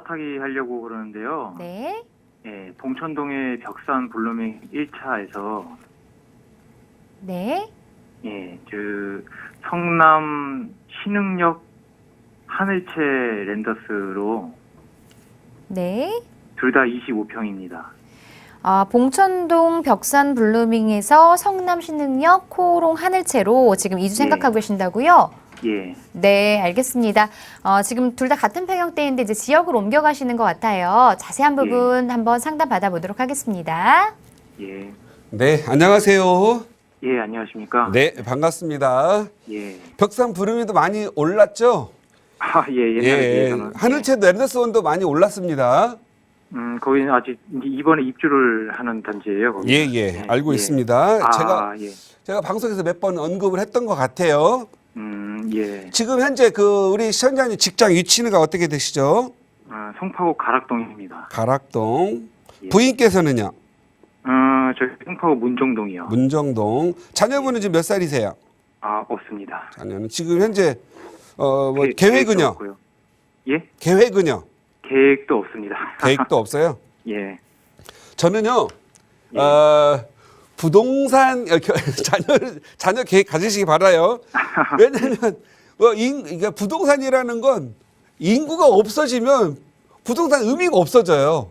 갈아타기 하려고 그러는데요. 네. 예, 봉천동의 벽산 블루밍 1차에서 네. 예, 그 성남 신흥역 하늘채 랜더스로 네. 둘 다 25평입니다. 아, 봉천동 벽산 블루밍에서 성남 신흥역 코롱 하늘채로 지금 이주 생각하고 계신다고요? 예, 네, 알겠습니다. 어, 지금 둘 다 같은 평형대인데 이제 지역을 옮겨가시는 것 같아요. 자세한 부분 한번 상담 받아보도록 하겠습니다. 예, 네, 안녕하세요. 예, 안녕하십니까? 네, 반갑습니다. 예, 벽산 부름이도 많이 올랐죠? 아, 예, 옛날에 예, 비해서는. 하늘채 랜더스원도 많이 올랐습니다. 음, 거기는 아직 이번에 입주를 하는 단지예요. 거기. 예, 예, 알고 있습니다. 아, 제가 예, 제가 방송에서 몇 번 언급을 했던 것 같아요. 음, 예, 지금 현재 그 우리 시청자님 직장 위치는 어떻게 되시죠? 아, 송파구 가락동입니다. 가락동. 예. 부인께서는요? 어, 저희 송파구 문정동이요. 문정동. 자녀분은 지금 몇 살이세요? 아, 없습니다. 자녀는 지금 현재 어 뭐 계- 계획은요? 없고요. 예? 계획은요? 계획도 없습니다. 계획도 없어요? 예. 저는요, 예. 어, 부동산 자녀 자녀 계획 가지시기 바라요. 왜냐하면 어, 인, 그러니까 부동산이라는 건 인구가 없어지면 부동산 의미가 없어져요.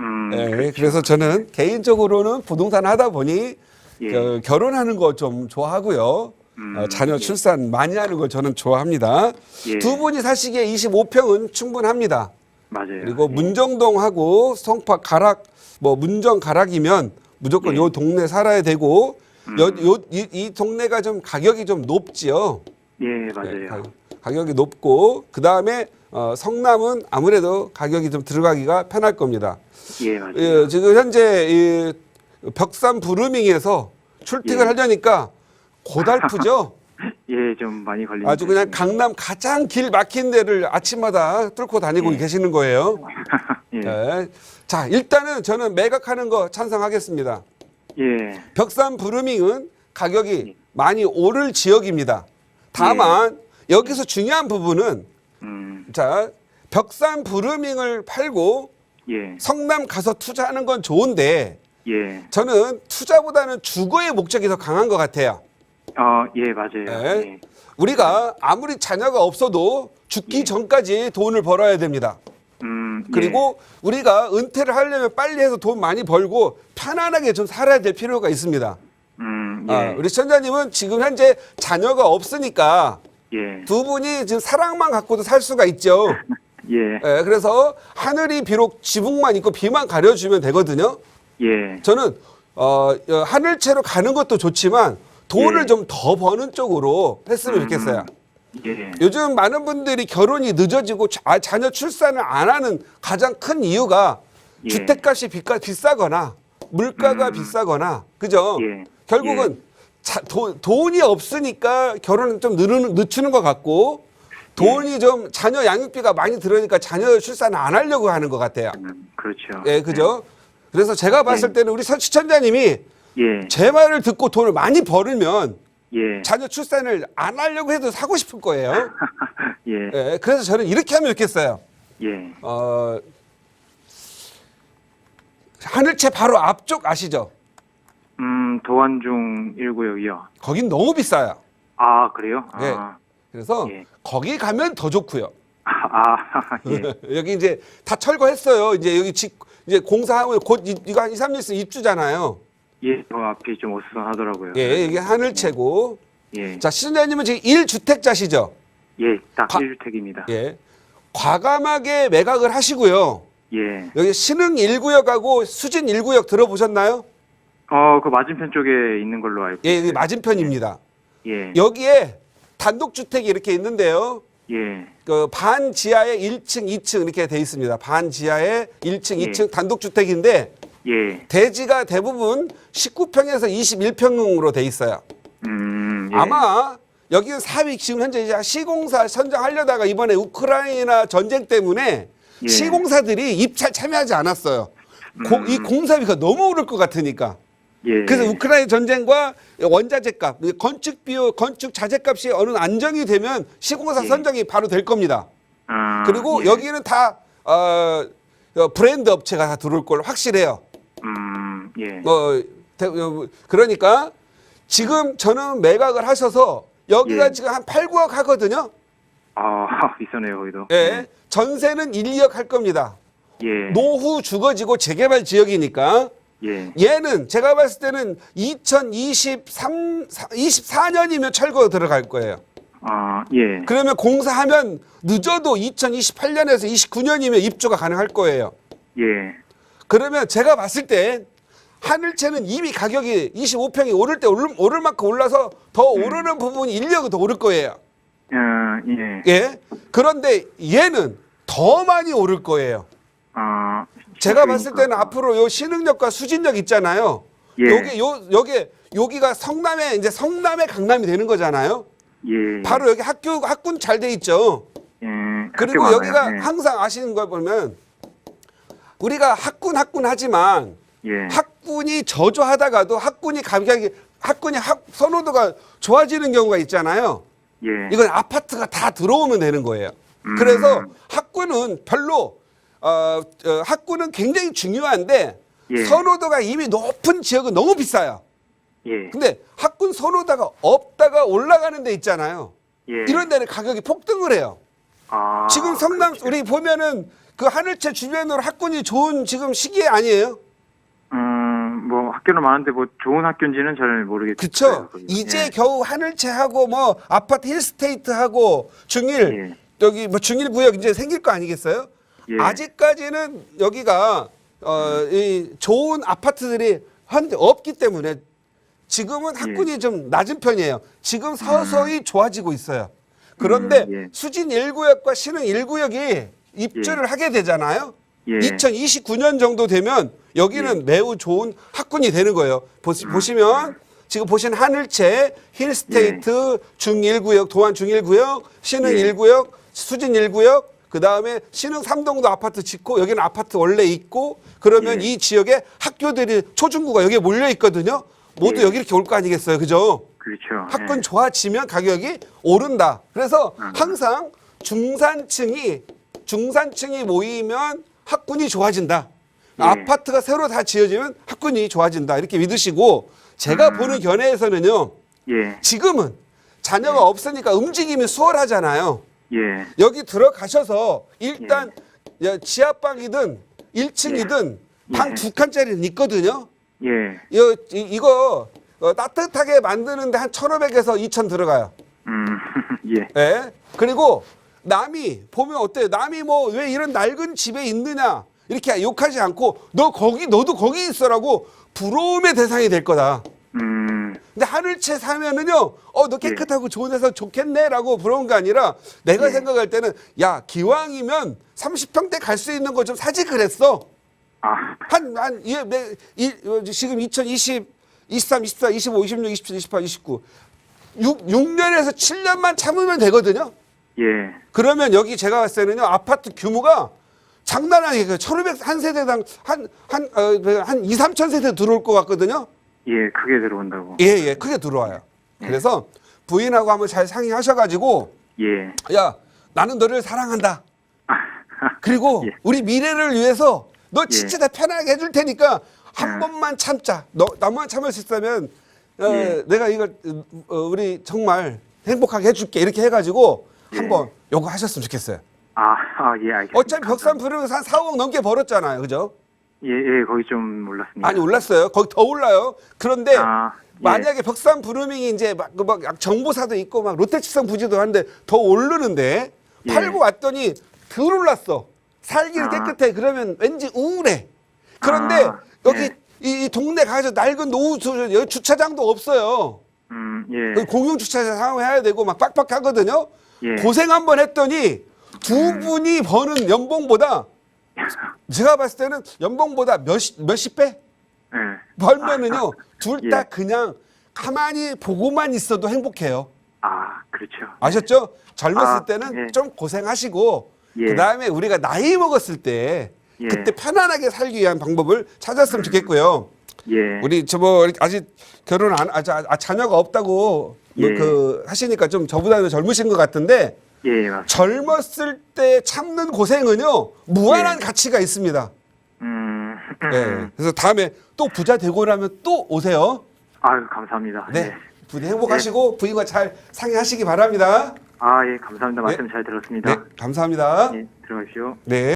음, 예, 그래서 저는 개인적으로는 부동산 하다 보니 예. 어, 결혼하는 거 좀 좋아하고요. 음, 어, 자녀 예. 출산 많이 하는 걸 저는 좋아합니다. 예. 두 분이 사시기에 25평은 충분합니다. 맞아요. 그리고 예. 문정동하고 성파 가락 뭐 문정 가락이면 무조건 예. 요 동네 살아야 되고 음. 요, 요, 이, 이 동네가 좀 가격이 좀 높지요. 예, 네, 맞아요. 가, 가격이 높고 그 다음에 어, 성남은 아무래도 가격이 좀 들어가기가 편할 겁니다. 예, 맞아요. 예, 지금 현재 이 벽산 부르밍에서 출퇴근 예. 하려니까 고달프죠. 예, 좀 많이 걸리는 아주 그냥. 강남 가장 길 막힌 데를 아침마다 뚫고 다니고 예. 계시는 거예요. 예. 네. 자, 일단은 저는 매각하는 거 찬성하겠습니다. 예. 벽산 부르밍은 가격이 예. 많이 오를 지역입니다. 다만 여기서 중요한 부분은 음, 자, 벽산 부르밍을 팔고 예. 성남 가서 투자하는 건 좋은데 예. 저는 투자보다는 주거의 목적이 더 강한 것 같아요. 어, 예, 맞아요. 네. 예. 우리가 아무리 자녀가 없어도 죽기 전까지 돈을 벌어야 됩니다. 음, 예. 그리고 우리가 은퇴를 하려면 빨리 해서 돈 많이 벌고 편안하게 좀 살아야 될 필요가 있습니다. 음, 예. 아, 우리 시청자님은 지금 현재 자녀가 없으니까 예. 두 분이 지금 사랑만 갖고도 살 수가 있죠. 예. 예, 그래서 하늘이 비록 지붕만 있고 비만 가려주면 되거든요. 예. 저는 어, 어, 하늘채로 가는 것도 좋지만 돈을 예. 좀 더 버는 쪽으로 했으면 좋겠어요. 예. 요즘 많은 분들이 결혼이 늦어지고 자, 아, 자녀 출산을 안 하는 가장 큰 이유가 예. 주택값이 비가, 비싸거나 물가가 음. 비싸거나 그죠? 예. 결국은 자, 도- 돈이 없으니까 결혼을 좀 늦추는, 늦추는 것 같고 돈이 좀 자녀 양육비가 많이 들으니까 자녀 출산을 안 하려고 하는 것 같아요. 음, 그렇죠. 예, 그죠? 그래서 제가 봤을 네. 때는 우리 서- 시청자님이 예. 제 말을 듣고 돈을 많이 벌으면 예. 자녀 출산을 안 하려고 해도 사고 싶을 거예요. 예. 예, 그래서 저는 이렇게 하면 좋겠어요. 예. 어, 하늘채 바로 앞쪽 아시죠? 음, 도안중 1구역이요. 거긴 너무 비싸요. 아, 그래요? 예. 아. 그래서 예. 거기 가면 더 좋고요. 아, 예. 여기 이제 다 철거했어요. 이제 여기 집 이제 공사하고 곧 이- 이거 한 2, 3년 있으면 입주잖아요. 예, 저 앞이 좀 어수선하더라고요. 예, 이게 하늘채고. 예. 자, 시청자님은 지금 1주택자시죠? 예, 딱 과- 1주택입니다. 예. 과감하게 매각을 하시고요. 예. 여기 신흥 1구역하고 수진 1구역 들어보셨나요? 어, 그 맞은편 쪽에 있는 걸로 알고. 예, 여기 맞은편입니다. 예. 여기에 단독주택이 이렇게 있는데요. 예. 그 반 지하에 1층, 2층 이렇게 돼 있습니다. 반 지하에 1층, 예. 2층 단독주택인데 예. 대지가 대부분 19평에서 21평으로 돼 있어요. 음, 예. 아마 여기는 사위 지금 현재 이제 시공사 선정하려다가 이번에 우크라이나 전쟁 때문에 예. 시공사들이 입찰 참여하지 않았어요. 고- 음. 이 공사비가 너무 오를 것 같으니까. 예. 그래서 우크라이나 전쟁과 원자재 값, 건축 비용, 건축 자재 값이 어느 안정이 되면 시공사 예. 선정이 바로 될 겁니다. 아, 그리고 예. 여기는 다 어, 어, 브랜드 업체가 다 들어올 걸로 확실해요. 음, 예. 뭐 대- 어, 그러니까 지금 저는 매각을 하셔서 여기가 예. 지금 한 8, 9억 하거든요. 아, 비싸네요, 거기도. 예. 전세는 1, 2억 할 겁니다. 예. 노후 주거지고 재개발 지역이니까 예. 얘는 제가 봤을 때는 2023 24년이면 철거 들어갈 거예요. 아, 예. 그러면 공사하면 늦어도 2028년에서 29년이면 입주가 가능할 거예요. 예. 그러면 제가 봤을 때 하늘채는 이미 가격이 25평이 오를 때 오를, 오를 만큼 올라서 더 오르는 부분이 1, 2억은 더 오를 거예요. 어, 예. 예. 그런데 얘는 더 많이 오를 거예요. 아, 제가 봤을 때는. 앞으로 요 신흥역과 수진역 있잖아요. 예. 여기 요 여기 여기가 성남의 이제 성남의 강남이 되는 거잖아요. 예. 바로 여기 학교 학군 잘 돼 있죠. 예. 그리고 여기가 많아요. 항상 아시는 걸 보면 우리가 학군 학군 하지만 예. 예. 학군이 저조하다가도 학군이 가격이 학군이 학 선호도가 좋아지는 경우가 있잖아요. 예. 이건 아파트가 다 들어오면 되는 거예요. 음. 그래서 학군은 별로 어, 어, 학군은 굉장히 중요한데 예. 선호도가 이미 높은 지역은 너무 비싸요. 예. 근데 학군 선호도가 없다가 올라가는 데 있잖아요. 예. 이런 데는 가격이 폭등을 해요. 아, 지금 성남 그렇죠. 우리 보면은 그 하늘채 주변으로 학군이 좋은 지금 시기에 아니에요? 음, 뭐 학교는 많은데 뭐 좋은 학교인지는 잘 모르겠어요. 그쵸? 거기. 이제 예. 겨우 하늘채하고 뭐 아파트 힐스테이트하고 중일 예. 여기 뭐 중일 구역 이제 생길 거 아니겠어요? 예. 아직까지는 여기가 어 이 좋은 아파트들이 한 없기 때문에 지금은 학군이 좀 낮은 편이에요. 지금 서서히 좋아지고 있어요. 그런데 음, 예. 수진 1구역과 신흥 1구역이 입주를 하게 되잖아요. 예. 2029년 정도 되면 여기는 매우 좋은 학군이 되는 거예요. 보시, 보시면 지금 보신 하늘채, 힐스테이트, 중1구역, 도안 중1구역, 신흥 예. 1구역, 수진 1구역, 그 다음에 신흥 삼동도 아파트 짓고 여기는 아파트 원래 있고 그러면 예. 이 지역에 학교들이 초중고가 여기에 몰려 있거든요. 모두 예. 여기 이렇게 올 거 아니겠어요. 그죠? 그렇죠. 학군 예. 좋아지면 가격이 오른다. 그래서 음. 항상 중산층이 중산층이 모이면 학군이 좋아진다. 예. 아파트가 새로 다 지어지면 학군이 좋아진다. 이렇게 믿으시고 제가 음. 보는 견해에서는요. 예. 지금은 자녀가 없으니까 움직임이 수월하잖아요. 예. 여기 들어가셔서 일단 야, 지하방이든 1층이든 예. 방두 칸짜리는 있거든요. 예. 이거, 이- 이거 어, 따뜻하게 만드는데 한 1,500에서 2,000 들어가요. 음. 예. 예. 그리고 남이 보면 어때요? 남이 뭐 왜 이런 낡은 집에 있느냐 이렇게 욕하지 않고 너 거기 너도 거기 있어라고 부러움의 대상이 될 거다. 음. 근데 하늘채 사면은요, 어, 너 깨끗하고 좋은 데서 좋겠네 라고 부러운 게 아니라 내가 예. 생각할 때는 야, 기왕이면 30평대 갈 수 있는 거 좀 사지 그랬어. 아. 한, 한, 예, 매, 일, 어, 지금 2020, 23, 24, 25, 26, 27, 28, 29. 6, 6년에서 7년만 참으면 되거든요. 예. 그러면 여기 제가 봤을 때는요, 아파트 규모가 장난 아니에요. 1500, 한 세대당 한, 한, 어, 한 2, 3천 세대 들어올 것 같거든요. 예. 크게 들어온다고. 예, 예, 크게 들어와요. 그래서 부인하고 한번 잘 상의하셔가지고, 예. 야, 나는 너를 사랑한다. 그리고 예. 우리 미래를 위해서 너 진짜 다 편하게 해줄 테니까 한 예. 번만 참자. 너 나만 참을 수 있다면 어, 예. 내가 이걸 어, 우리 정말 행복하게 해줄게 이렇게 해가지고 예. 한번 요거 하셨으면 좋겠어요. 아, 아, 예, 알겠습니다. 어차피 벽산 부르면서 한 4억 넘게 벌었잖아요, 그죠? 예, 예, 거기 좀 올랐습니다. 아니 올랐어요. 거기 더 올라요. 그런데 아, 예. 만약에 벽산 부르밍이 이제 막, 그 막 정보사도 있고 막 롯데치성 부지도 한데 더 오르는데 예. 팔고 왔더니 덜 올랐어. 살기는 아. 깨끗해. 그러면 왠지 우울해. 그런데 아, 여기 예. 이 동네 가서 낡은 노후 주- 여기 주차장도 없어요. 음, 예. 공용 주차장 사용해야 되고 막 빡빡하거든요. 예. 고생 한 번 했더니 두 분이 버는 연봉보다 제가 봤을 때는 연봉보다 몇십 몇십 배 예. 벌면은요 둘 다 예. 그냥 가만히 보고만 있어도 행복해요. 아, 그렇죠. 아셨죠? 젊었을 아, 때는 예. 좀 고생하시고 예. 그 다음에 우리가 나이 먹었을 때 예. 그때 편안하게 살기 위한 방법을 찾았으면 좋겠고요. 예. 우리 저뭐 아직 결혼 안 아, 자- 아, 자녀가 없다고 뭐 예. 그 하시니까 좀 저보다는 젊으신 것 같은데 예, 맞습니다. 젊었을 때 참는 고생은요 무한한 가치가 있습니다. 음, 네. 그래서 다음에 또 부자 되고 나면 또 오세요. 아유, 감사합니다. 네. 부디 행복하시고 부인과 잘 상의하시기 바랍니다. 아, 예, 감사합니다. 네. 말씀 잘 들었습니다. 네, 감사합니다. 예, 들어가십시오. 네.